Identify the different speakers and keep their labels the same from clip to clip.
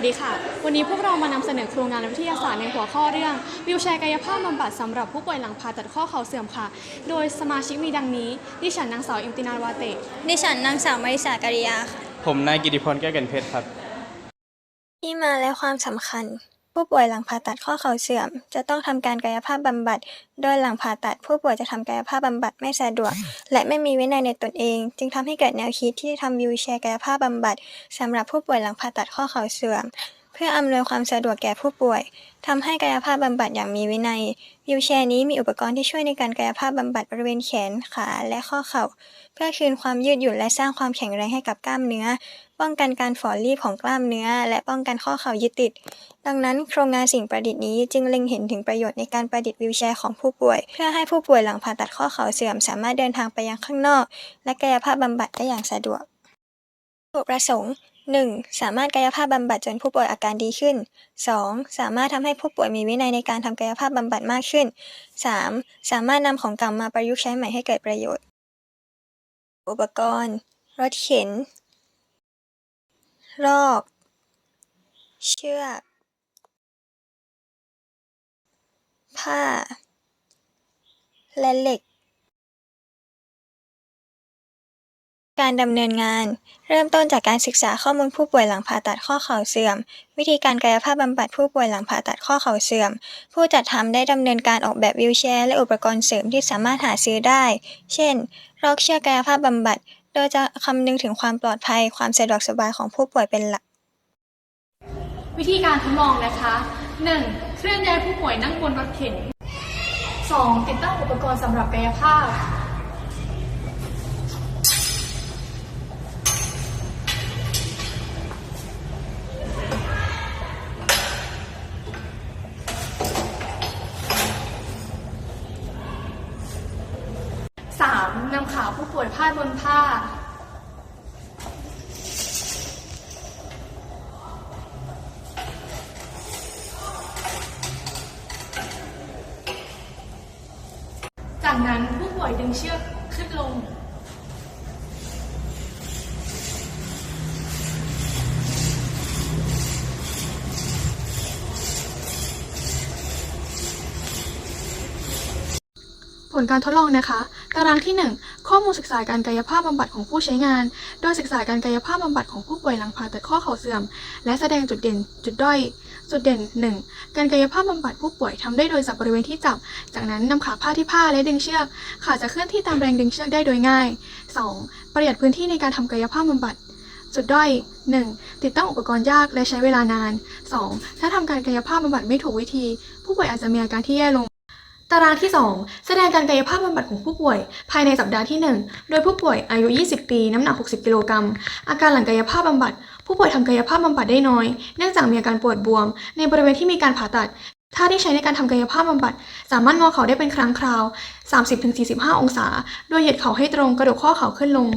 Speaker 1: วัสดีค่ะ วันนี้พวกเรามานำเสนอโครงงานวิทยาศาสตร์ในหัวข้อเรื่อง วิวแชร์กายภาพบำบัดสำหรับผู้ป่วยหลังผ่าตัดข้อเข่าเสื่อมค่ะ โดยสมาชิกมีดังนี้ ดิฉันนางสาวอิมตินานวาเตะ
Speaker 2: ดิฉันนางสาวมาริสาการิยาค่ะ
Speaker 3: ผมนายกิติพลแก้วแก่นเพชรครับ
Speaker 2: ที่มาและความสำคัญ ผู้ป่วยหลังผ่าตัดข้อเข่าเสื่อม จะต้องทำการกายภาพบำบัด โดยหลังผ่าตัด ผู้ป่วยจะทำกายภาพบำบัดไม่สะดวก และไม่มีวินัยในตนเอง จึงทำให้เกิดแนวคิดที่ทำวิวแชร์กายภาพบำบัดสำหรับผู้ป่วยหลังผ่าตัดข้อเข่าเสื่อม พื่ออำนวยความสะดวกแก่ผู้ป่วยทำให้กายภาพบำบัดอย่างมีวินัยวิวแชร์นี้มีอุปกรณ์ที่ช่วยในการกายภาพบำบัดบริเวณแขนขาและข้อเข่า เพื่อคืนความยืดหยุ่นและสร้างความแข็งแรงให้กับกล้ามเนื้อ ป้องกันการฝ่อรีบของกล้ามเนื้อ และป้องกันข้อเข่ายึดติด ดังนั้น โครงงานสิ่งประดิษฐ์นี้จึงเล็งเห็นถึงประโยชน์ในการประดิษฐ์วิวแชร์ของผู้ป่วย เพื่อให้ผู้ป่วยหลังผ่าตัดข้อเข่าเสื่อม สามารถเดินทางไปยังข้างนอก และกายภาพบำบัดได้อย่างสะดวกวัตถุประสงค์ 1. สามารถกายภาพบำบัดจนผู้ป่วยอาการดีขึ้น 2. สามารถทำให้ผู้ป่วยมีวินัยในการทำกายภาพบำบัดมากขึ้น 3. สามารถนำของเก่ามาประยุกต์ใช้ใหม่ให้เกิดประโยชน์ อุปกรณ์ รถเข็น รอก เชือก ผ้า และเหล็ก การดำเนินงาน เริ่มต้นจากการศึกษาข้อมูลผู้ป่วยหลังผ่าตัดข้อเข่าเสื่อม วิธีการกายภาพบำบัดผู้ป่วยหลังผ่าตัดข้อเข่าเสื่อม ผู้จัดทำได้ดำเนินการออกแบบวิวแชร์และอุปกรณ์เสริมที่สามารถหาซื้อได้ เช่นรอกเชือกกายภาพบำบัด โดยจะคำนึงถึงความปลอดภัย ความสะดวกสบายของผู้ป่วยเป็นหลัก
Speaker 1: วิธีการทดลองนะคะ 1. เคลื่อนย้ายผู้ป่วยนั่งบนรถเข็น 2. ติดตั้งอุปกรณ์สำหรับกายภาพ วยพาดบนผ้า จากนั้นผู้ป่วยดึงเชือกขึ้นลงผลการทดลองนะคะ ตารางที่ 1 ข้อมูลศึกษาการกายภาพบำบัดของผู้ใช้งาน โดยศึกษาการกายภาพบำบัดของผู้ป่วยหลังผ่าตัดข้อเข่าเสื่อม และแสดงจุดเด่น จุดด้อย จุดเด่น 1. การกายภาพบำบัดผู้ป่วยทำได้โดยจับบริเวณที่จับ จากนั้นนำขาพาที่ผ้าและดึงเชือก ขาจะเคลื่อนที่ตามแรงดึงเชือกได้โดยง่าย 2. ประหยัดพื้นที่ในการทำกายภาพบำบัดจุดด้อย 1. ติดตั้งอุปกรณ์ยากและใช้เวลานาน 2. ถ้าทำการกายภาพบำบัดไม่ถูกวิธี ผู้ป่วยอาจจะมีอาการที่แย่ลง ตารางที่ 2 แสดงการกายภาพบำบัดของผู้ป่วย ภายในสัปดาห์ที่ 1 โดยผู้ป่วยอายุ 20 ปี น้ำหนัก 60 กิโลกรัม อาการหลังกายภาพบำบัด ผู้ป่วยทำกายภาพบำบัดได้น้อย เนื่องจากมีอาการปวดบวม ในบริเวณที่มีการผ่าตัด ท่าที่ใช้ในการทำกายภาพบำบัด สามารถงอเข่าได้เป็นครั้งคราว 30-45 องศา โดยเหยียดเข่าให้ตรงกระดกข้อเข่าขึ้นลง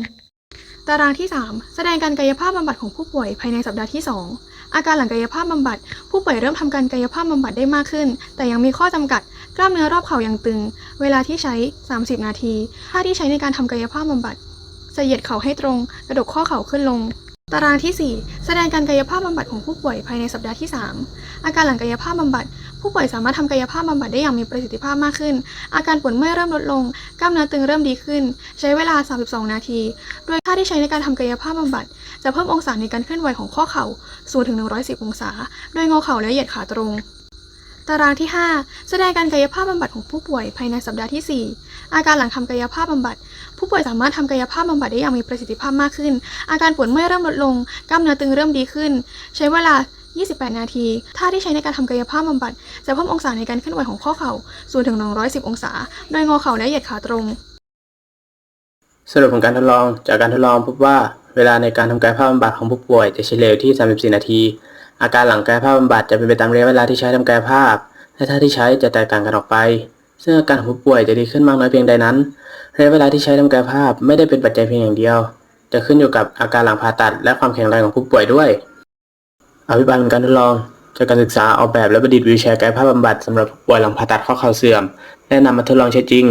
Speaker 1: ตารางที่ 3 แสดงการกายภาพบำบัดของผู้ป่วยภายในสัปดาห์ที่ 2 อาการหลังกายภาพบำบัด ผู้ป่วยเริ่มทำการกายภาพบำบัดได้มากขึ้น แต่ยังมีข้อจำกัด กล้ามเนื้อรอบเข่ายังตึง เวลาที่ใช้ 30 นาทีท่าที่ใช้ในการทำกายภาพบำบัดเสียดเข่าให้ตรง กระดกข้อเข่าขึ้นลง ตารางที่ 4 แสดงการกายภาพบำบัดของผู้ป่วยภายในสัปดาห์ที่ 3 อาการหลังกายภาพบำบัด ผู้ป่วยสามารถทำกายภาพบำบัดได้อย่างมีประสิทธิภาพมากขึ้น อาการปวดเมื่อยเริ่มลดลง กล้ามเนื้อตึงเริ่มดีขึ้น ใช้เวลา 32 นาที โดยท่าที่ใช้ในการทำกายภาพบำบัด จะเพิ่มองศาในการเคลื่อนไหวของข้อเข่าสูงถึง 110 องศา โดยงอเข่าและเหยียดขาตรงตารางที่ 5 แสดงการกายภาพบำบัดของผู้ป่วยภายในสัปดาห์ที่ 4 อาการหลังทำกายภาพบำบัด ผู้ป่วยสามารถทำกายภาพบำบัดได้อย่างมีประสิทธิภาพมากขึ้น อาการปวดเมื่อยเริ่มลดลง กล้ามเนื้อตึงเริ่มดีขึ้น ใช้เวลา 28 นาทีท่าที่ใช้ในการทำกายภาพบำบัด จะเพิ่มองศาในการเคลื่อนไหวของข้อเข่าสูงถึง 110 องศา โดยงอเข่าและเหยียดขาตรง
Speaker 3: สรุปผลการทดลองจากการทดลองพบว่าเวลาในการทำกายภาพบำบัดของผู้ป่วยจะเฉลี่ยที่ 34 นาที อาการหลังกายภาพบำบัดจะเป็นไปตามระยะเวลาที่ใช้ทำกายภาพ และท่าที่ใช้จะแตกต่างกันออกไป ซึ่งอาการของผู้ป่วยจะดีขึ้นมากน้อยเพียงใดนั้นระยะเวลาที่ใช้ทำกายภาพไม่ได้เป็นปัจจัยเพียงอย่างเดียว จะขึ้นอยู่กับอาการหลังผ่าตัดและความแข็งแรงของผู้ป่วยด้วย อภิบาลการทดลองจากการศึกษาออกแบบและประดิษฐ์วีลแชร์กายภาพบำบัดสำหรับผู้ป่วยหลังผ่าตัดข้อเข่าเสื่อมและนำมาทดลองใช้จริง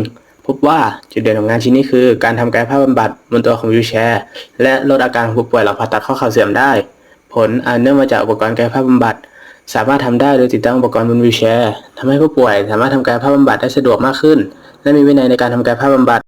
Speaker 3: พบว่าจุดเด่นของงานชิ้นนี้คือ การทำกายภาพบำบัดบนตัวของวีลแชร์ และลดอาการของผู้ป่วยหลังผ่าตัดข้อเข่าเสื่อมได้ ผลอันเนื่องมาจากอุปกรณ์กายภาพบำบัดสามารถทำได้โดยติดตั้งอุปกรณ์บนวีลแชร์ทำให้ผู้ป่วยสามารถทำกายภาพบำบัดได้สะดวกมากขึ้น และมีวินัยในการทำกายภาพบำบัด